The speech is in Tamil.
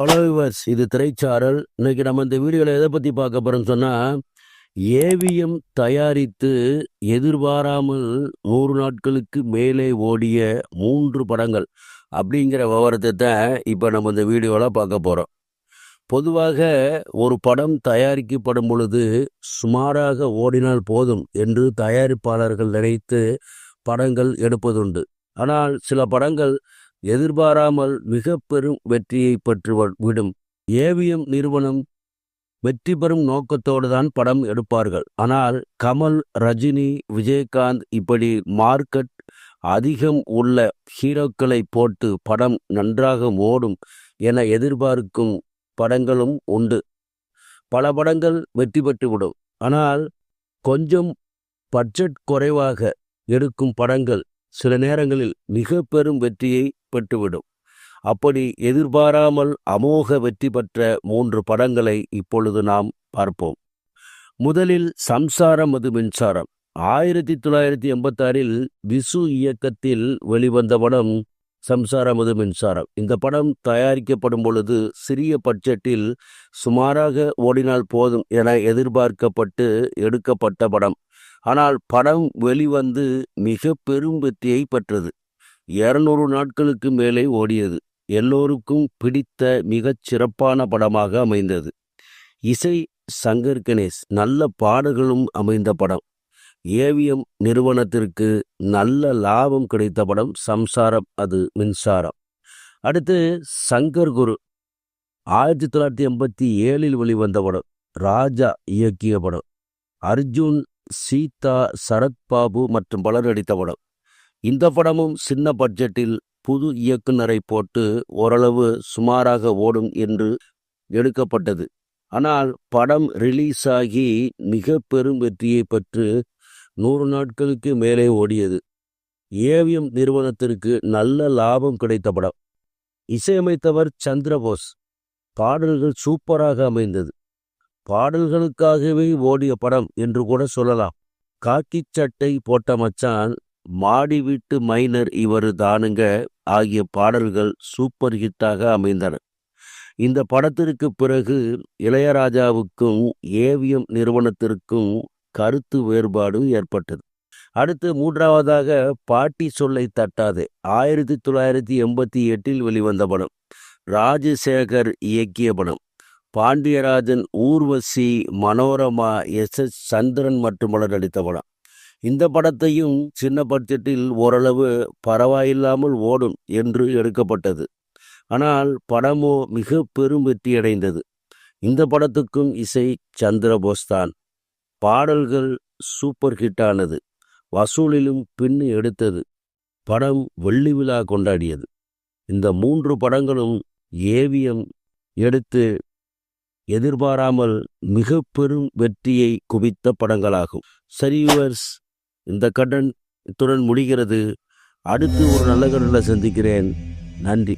வியூவர்ஸ் இது திரைச்சாரல். இன்னைக்கு நம்ம இந்த வீடியோவில் எதை பற்றி பார்க்க போகிறோம்னு சொன்னால் ஏவிஎம் தயாரித்து எதிர்பாராமல் நூறு நாட்களுக்கு மேலே ஓடிய மூன்று படங்கள் அப்படிங்கிற விவரத்தை தான் இப்போ நம்ம இந்த வீடியோவில் பார்க்க போகிறோம் பொதுவாக ஒரு படம் தயாரிக்கப்படும் பொழுது சுமாராக ஓடினால் போதும் என்று தயாரிப்பாளர்கள் நினைத்து படங்கள் எடுப்பதுண்டு. ஆனால் சில படங்கள் எதிர்பாராமல் மிக பெரும் வெற்றியை பெற்று விடும். ஏவிஎம் நிறுவனம் வெற்றி பெறும் நோக்கத்தோடு தான் படம் எடுப்பார்கள். ஆனால் கமல் ரஜினி விஜயகாந்த் இப்படி மார்க்கெட் அதிகம் உள்ள ஹீரோக்களை போட்டு படம் நன்றாக ஓடும் என எதிர்பார்க்கும் படங்களும் உண்டு. பல படங்கள் வெற்றி பெற்றுவிடும். ஆனால் கொஞ்சம் பட்ஜெட் குறைவாக எடுக்கும் படங்கள் சில நேரங்களில் மிக பெரும் வெற்றியை பெற்றுவிடும். அப்படி எதிர்பாராமல் அமோக வெற்றி பெற்ற மூன்று படங்களை இப்பொழுது நாம் பார்ப்போம். முதலில் சம்சாரம் அது மின்சாரம். ஆயிரத்தி தொள்ளாயிரத்தி எண்பத்தாறில் விசு இயக்கத்தில் வெளிவந்த படம் சம்சாரம் அது மின்சாரம். இந்த படம் தயாரிக்கப்படும் பொழுது சிறிய பட்ஜெட்டில் சுமாராக ஓடினால் போதும் என எதிர்பார்க்கப்பட்டு எடுக்கப்பட்ட படம். ஆனால் படம் வெளிவந்து மிக பெரும் வெற்றியை பெற்றது. இருநூறு நாட்களுக்கு மேலே ஓடியது. எல்லோருக்கும் பிடித்த மிகச் சிறப்பான படமாக அமைந்தது. இசை சங்கர் கணேஷ் நல்ல பாடல்களும் அமைந்த படம். ஏவிஎம் நிறுவனத்திற்கு நல்ல லாபம் கிடைத்த படம் சம்சாரம் அது மின்சாரம். அடுத்து சங்கர் குரு. ஆயிரத்தி தொள்ளாயிரத்தி எண்பத்தி ஏழில் வெளிவந்த படம். ராஜா இயக்கிய படம். அர்ஜுன் சீதா சரத்பாபு மற்றும் பலர் நடித்த படம். இந்த படமும் சின்ன பட்ஜெட்டில் புது இயக்குனரை போட்டு ஓரளவு சுமாராக ஓடும் என்று எடுக்கப்பட்டது. ஆனால் படம் ரிலீஸ் ஆகி மிக பெரும் வெற்றியை பெற்று நூறு நாட்களுக்கு மேலே ஓடியது. ஏவிஎம் நிறுவனத்திற்கு நல்ல லாபம் கிடைத்த படம். இசையமைத்தவர் சந்திரபோஸ். பாடல்கள் சூப்பராக அமைந்தது. பாடல்களுக்காகவே ஓடிய படம் என்று கூட சொல்லலாம். காக்கி சட்டை போட்ட மச்சான் மாடி வீட்டு மைனர் இவரு தானுங்க ஆகிய பாடல்கள் சூப்பர் ஹிட்டாக அமைந்தன. இந்த படத்திற்கு பிறகு இளையராஜாவுக்கும் ஏவிஎம் நிறுவனத்திற்கும் கருத்து வேறுபாடு ஏற்பட்டது. அடுத்து மூன்றாவதாக பாட்டி சொல்லை தட்டாதே ஆயிரத்தி தொள்ளாயிரத்தி எண்பத்தி எட்டில் வெளிவந்த படம். ராஜசேகர் இயக்கிய படம். பாண்டியராஜன் ஊர்வசி மனோரமா எஸ். எஸ். சந்திரன் மற்றும் பலர் நடித்த படம். இந்த படத்தையும் சின்ன பட்ஜெட்டில் ஓரளவு பரவாயில்லாமல் ஓடும் என்று எடுக்கப்பட்டது. ஆனால் படமோ மிக பெரும் வெற்றியடைந்தது இந்த படத்துக்கும் இசை சந்திரபோஸ் தான் பாடல்கள் சூப்பர் ஹிட்டானது வசூலிலும் பின்னு எடுத்தது. படம் வெள்ளி விழா கொண்டாடியது. இந்த மூன்று படங்களும் ஏவிஎம் எடுத்து எதிர்பாராமல் மிக பெரும் வெற்றியை குவித்த படங்களாகும். சரி இந்த கடன் இத்துடன் முடிகிறது. அடுத்து ஒரு நல்ல கடனில் சந்திக்கிறேன். நன்றி.